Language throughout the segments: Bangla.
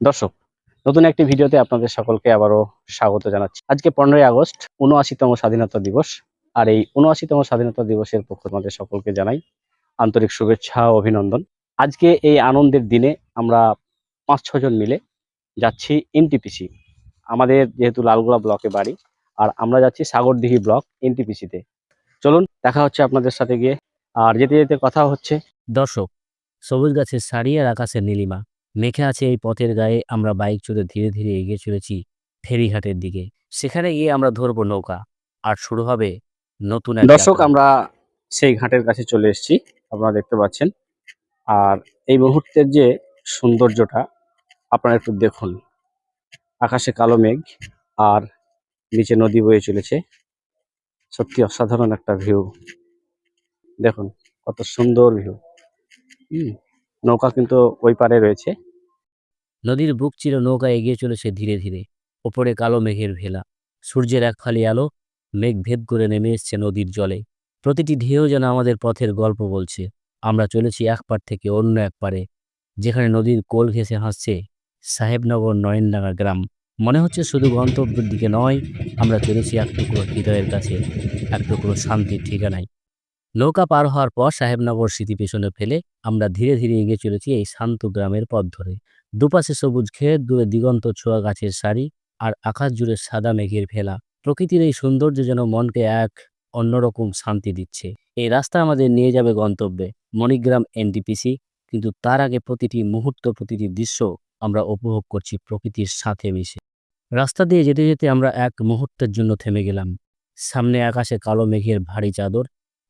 দর্শক, নতুন একটি ভিডিওতে আপনাদের সকলকে আবারও স্বাগত জানাচ্ছি। আজকে পনেরোই আগস্ট উনআশিতম স্বাধীনতা দিবস, আর এই উনআশিতম স্বাধীনতা দিবসের পক্ষ আমাদের সকলকে জানাই আন্তরিক শুভেচ্ছা অভিনন্দন। আজকে এই আনন্দের দিনে আমরা পাঁচ ছজন মিলে যাচ্ছি এনটিপিসি। আমাদের যেহেতু লালগোলা ব্লকে বাড়ি, আর আমরা যাচ্ছি সাগরদিঘি ব্লক এনটিপিসিতে চলুন, দেখা হচ্ছে আপনাদের সাথে গিয়ে। আর যেতে যেতে কথা হচ্ছে দর্শক, সবুজ গাছের সারি আর আকাশের নীলিমা। মেখে আছে এই পথের গায়ে আমরা বাইক চড়ে ধীরে ধীরে এগিয়ে চলেছি ফেরিঘাটের দিকে। সেখানে গিয়ে আমরা ধরবো নৌকা। আর শুরু হবে নতুন এক দর্শক যাত্রা। আমরা সেই ঘাটের কাছে চলে এসেছি আপনারা দেখতে পাচ্ছেন। আর এই মুহূর্তের যে সৌন্দর্যটা আপনারা একটু দেখুন। আকাশে কালো মেঘ আর নিচে নদী বয়ে চলেছে। সত্যি অসাধারণ একটা ভিউ। দেখুন কত সুন্দর ভিউ। হুম। নৌকা কিন্তু ওই পারে রয়েছে। নদীর বুক চিরে নৌকা এগিয়ে চলেছে ধীরে ধীরে। ওপরে কালো মেঘের ভেলা, সূর্যের এক ফালি আলো, মেঘ ভেদ করে নেমে এসছে নদীর জলে। প্রতিটি ঢেউ যেন আমাদের পথের গল্প বলছে। আমরা চলেছি এক পার থেকে অন্য এক পারে। যেখানে নদীর কোল ঘেঁষে হাসছে সাহেবনগর নয়নডাঙ্গা গ্রাম। মনে হচ্ছে শুধু গন্তব্যের দিকে নয়, আমরা চলেছি এক টুকরো হৃদয়ের কাছে, এক টুকরো শান্তির ঠিকানায়। নৌকা পার হওয়ার পর সাহেবনগর স্মৃতি পেছনে ফেলে আমরা ধীরে ধীরে এগিয়ে চলেছি এই শান্ত গ্রামের পথ ধরে। দুপাশে সবুজ ক্ষেত, দূরে দিগন্ত ছোঁয়া গাছের সারি আর আকাশ জুড়ে সাদা মেঘের ফেলা প্রকৃতির এই সৌন্দর্য যেন মনকে এক অন্যরকম শান্তি দিচ্ছে। এই রাস্তা আমাদের নিয়ে যাবে গন্তব্যে। মণিগ্রাম এনটিপিসি, কিন্তু তার আগে প্রতিটি মুহূর্ত, প্রতিটি দৃশ্য আমরা উপভোগ করছি প্রকৃতির সাথে মিশে। রাস্তা দিয়ে যেতে যেতে আমরা এক মুহূর্তের জন্য থেমে গেলাম। সামনে আকাশে কালো মেঘের ভারী চাদর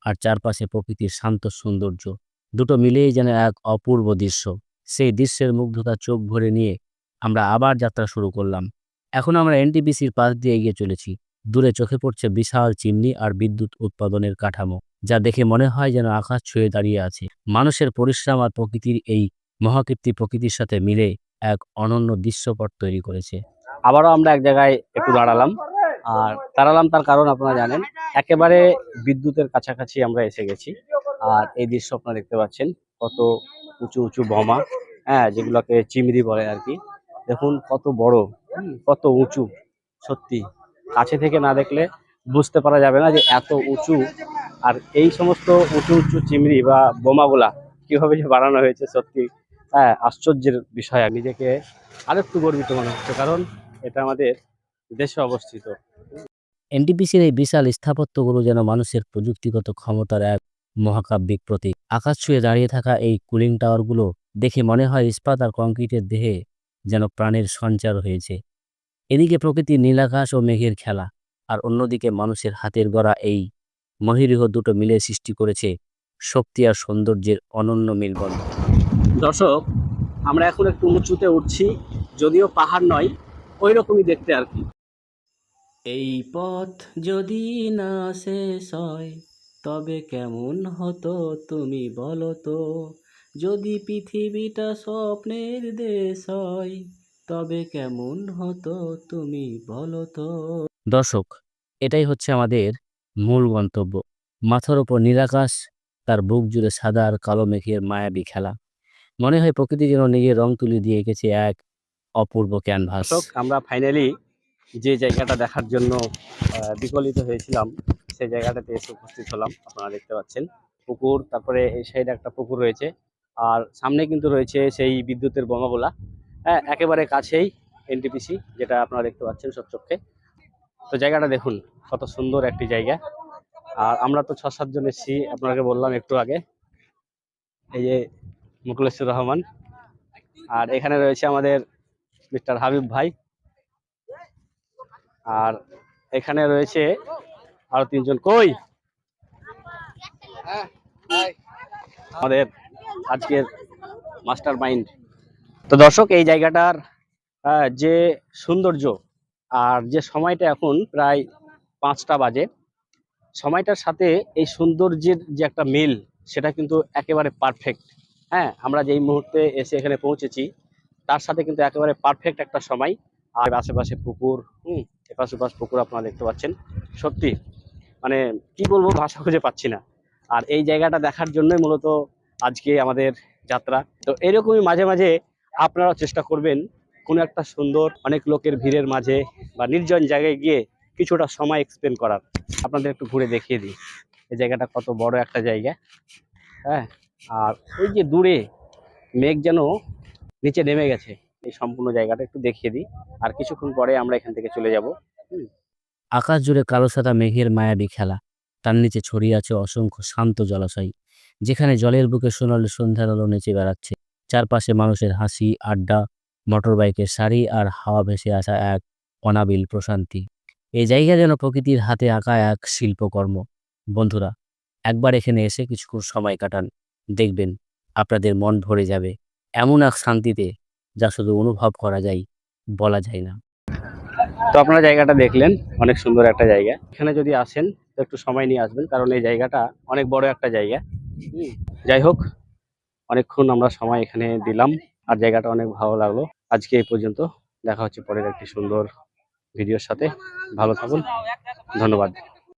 আর চারপাশে প্রকৃতির শান্ত সৌন্দর্য। দুটো মিলেই যেন এক অপূর্ব দৃশ্য। সেই দৃশ্যের মুগ্ধতা চোখ ভরে নিয়ে আমরা আবার যাত্রা শুরু করলাম। এখন আমরা এনটিপিসির পাশ দিয়ে এগিয়ে চলেছি। দূরে চোখে পড়ছে বিশাল চিমনি আর বিদ্যুৎ উৎপাদনের কাঠামো, যা দেখে মনে হয় যেন আকাশ ছুঁয়ে দাঁড়িয়ে আছে। মানুষের পরিশ্রম আর প্রকৃতির এই মহাকীর্তি প্রকৃতির সাথে মিলে এক অনন্য দৃশ্যপট তৈরি করেছে। আবারও আমরা এক জায়গায় একটু দাঁড়ালাম। আর দাঁড়ালাম তার কারণ আপনারা জানেন, একেবারে বিদ্যুতের কাছাকাছি আমরা এসে গেছি। আর এই দৃশ্য আপনারা দেখতে পাচ্ছেন, কত উঁচু উঁচু বোমা হ্যাঁ যেগুলোকে চিমড়ি বলে আর কি। দেখুন কত বড় কত উঁচু, সত্যি। কাছে থেকে না দেখলে বুঝতে পারা যাবে না যে এত উঁচু। আর এই সমস্ত উঁচু উঁচু চিমড়ি বা বোমাগুলা কীভাবে যে বানানো হয়েছে সত্যি হ্যাঁ আশ্চর্যের বিষয়। নিজেকে আরেকটু গর্বিত মনে হচ্ছে, কারণ এটা আমাদের দেশে অবস্থিত। এনটিপিসির এই বিশাল স্থাপত্যগুলো যেন মানুষের প্রযুক্তিগত ক্ষমতার এক মহাকাব্যিক প্রতীক। আকাশ ছুঁয়ে দাঁড়িয়ে থাকা এই কুলিং টাওয়ারগুলো দেখে মনে হয় ইস্পাত আর কংক্রিটের দেহে যেন প্রাণের সঞ্চার হয়েছে। এদিকে প্রকৃতির নীলাকাশ ও মেঘের খেলা, আর অন্যদিকে মানুষের হাতের গড়া এই মহিরুহ দুটো মিলে সৃষ্টি করেছে শক্তি আর সৌন্দর্যের অনন্য মিলবন্ধন। দর্শক, আমরা এখন একটু উঁচুতে উঠছি, যদিও পাহাড় নয় ওই রকমই দেখতে আর কি। এই পথ যদি না শেষ হয় তবে কেমন হতো তুমি বলো তো? যদি পৃথিবীটা স্বপ্নের দেশ হয় তবে কেমন হতো তুমি বলো তো? দর্শক এটাই হচ্ছে আমাদের মূল গন্তব্য। মাথার ওপর নীলাকাশ তার বুক জুড়ে সাদা আর কালো মেঘের মায়াবী খেলা। মনে হয় প্রকৃতি যেন নিজের রং তুলি দিয়ে গেছে এক অপূর্ব ক্যানভাস আমরা ফাইনালি যে জায়গাটা দেখার জন্য বিকলিত হয়েছিলাম, সেই জায়গাটাতে এসে উপস্থিত হলাম, আপনারা দেখতে পাচ্ছেন। পুকুর, তারপরে এই সাইডে একটা পুকুর রয়েছে, আর সামনে কিন্তু রয়েছে সেই বিদ্যুতের বোমাগুলা। হ্যাঁ একেবারে কাছেই এনটিপিসি যেটা আপনারা দেখতে পাচ্ছেন সচক্ষে তো জায়গাটা দেখুন, কত সুন্দর একটি জায়গা। আর আমরা তো ছ সাতজন এসেছি, আপনাকে বললাম একটু আগে। এই যে মুকুলেশ্বর রহমান। আর এখানে রয়েছে আমাদের মিস্টার হাবিব ভাই। আর এখানে রয়েছে আরও তিনজন। কই? আমাদের আজকের মাস্টার মাইন্ড। তো দর্শক এই জায়গাটার যে সৌন্দর্য আর যে সময়টা এখন প্রায় পাঁচটা বাজে সময়টার সাথে এই সৌন্দর্যের যে একটা মিল সেটা কিন্তু একেবারে পারফেক্ট হ্যাঁ আমরা যেই মুহূর্তে এসে এখানে পৌঁছেছি তার সাথে কিন্তু একেবারে পারফেক্ট একটা সময়। আর আশেপাশে পুকুর, হুম, এপাশ ওপাশ পুকুর আপনারা দেখতে পাচ্ছেন। সত্যি মানে কি বলব, ভাষা খুঁজে পাচ্ছি না। আর এই জায়গাটা দেখার জন্যই মূলত আজকে আমাদের যাত্রা। তো এরকমই মাঝে মাঝে আপনারা চেষ্টা করবেন কোনো একটা সুন্দর, অনেক লোকের ভিড়ের মাঝে বা নির্জন জায়গায় গিয়ে কিছুটা সময় এক্সপেন্ড করার। আপনাদের একটু ঘুরে দেখিয়ে দিই। এই জায়গাটা কত বড় একটা জায়গা। হ্যাঁ আর ওই যে দূরে মেঘ যেন নিচে নেমে গেছে। এই সম্পূর্ণ জায়গাটা একটু দেখিয়ে দিই। আর কিছুক্ষণ পরে আমরা এখান থেকে চলে যাব। আকাশ জুড়ে কালো সাদা মেঘের মায়াবী খেলা। তার নিচে ছড়িয়ে আছে অসংখ্য শান্ত জলাশয়, যেখানে জলের বুকে সোনালি সন্ধ্যার আলো নেচে বেড়াচ্ছে। চারপাশে মানুষের হাসি, আড্ডা মোটর বাইকের সারি আর হাওয়া ভেসে আসা এক অনাবিল প্রশান্তি। এই জায়গা যেন প্রকৃতির হাতে আঁকা এক শিল্পকর্ম। বন্ধুরা, একবার এখানে এসে কিছুক্ষণ সময় কাটান। দেখবেন আপনাদের মন ভরে যাবে। এমন এক শান্তিতে যা শুধু অনুভব করা যায়, বলা যায় না। তো আপনারা জায়গাটা দেখলেন, অনেক সুন্দর একটা জায়গা। এখানে যদি আসেন, তো একটু সময় নিয়ে আসবেন, কারণ এই জায়গাটা অনেক বড় একটা জায়গা। যাই হোক, অনেকক্ষণ আমরা সময় এখানে দিলাম, আর জায়গাটা অনেক ভালো লাগল। আজকে এই পর্যন্ত, দেখা হচ্ছে পরের একটি সুন্দর ভিডিওর সাথে। ভালো থাকুন। ধন্যবাদ।